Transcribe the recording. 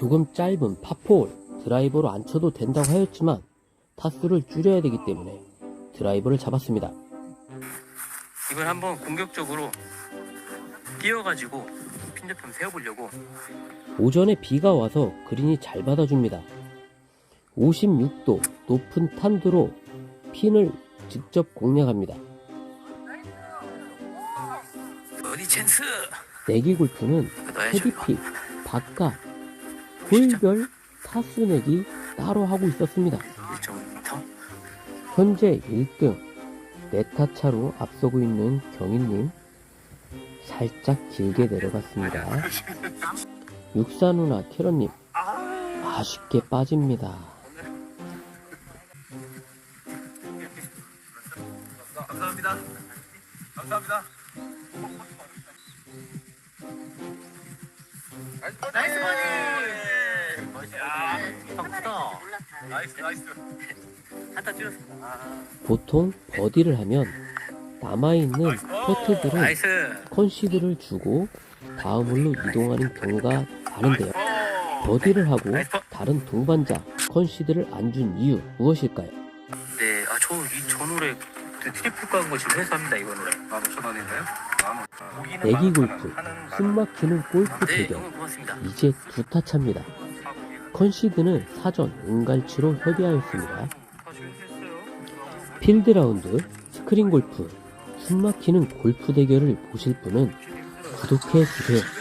조금 짧은 파포홀 드라이버로 안 쳐도 된다고 하였지만 타수를 줄여야 되기 때문에 드라이버를 잡았습니다. 이걸 한번 공격적으로 뛰어가지고 핀접점 세워보려고 오전에 비가 와서 그린이 잘 받아줍니다. 56도 높은 탄도로 핀을 직접 공략합니다. 어디 찬스 내기 골프는 헤디픽, 바깥, 홀별 타수 내기 따로 하고 있었습니다. 1.5m 현재 1등 네타 차로 앞서고 있는 경인님 살짝 길게 내려갔습니다. 육사 누나 캐런님 아쉽게 빠집니다. 감사합니다. 감사합니다. 나이스 버디! 야, 크다 나이스, 나이스. 한타 줄였어. 보통 버디를 하면 남아있는 퍼트들은 나이스. 컨시드를 주고 다음 홀로 이동하는 경우가 많은데요. 버디를 하고 다른 동반자 컨시드를 안 준 이유 무엇일까요? 네 아 저 이 저 노래 그 트리플 간 거 지금 회수합니다 이거 노래. 15,000원인데요? 만 내기 골프, 숨막히는 골프 네 대결 형님 고맙습니다. 이제 두 타 차입니다. 컨시드는 사전 은갈치로 협의하였습니다. 필드 라운드, 스크린 골프, 숨막히는 골프 대결을 보실 분은 구독해 주세요.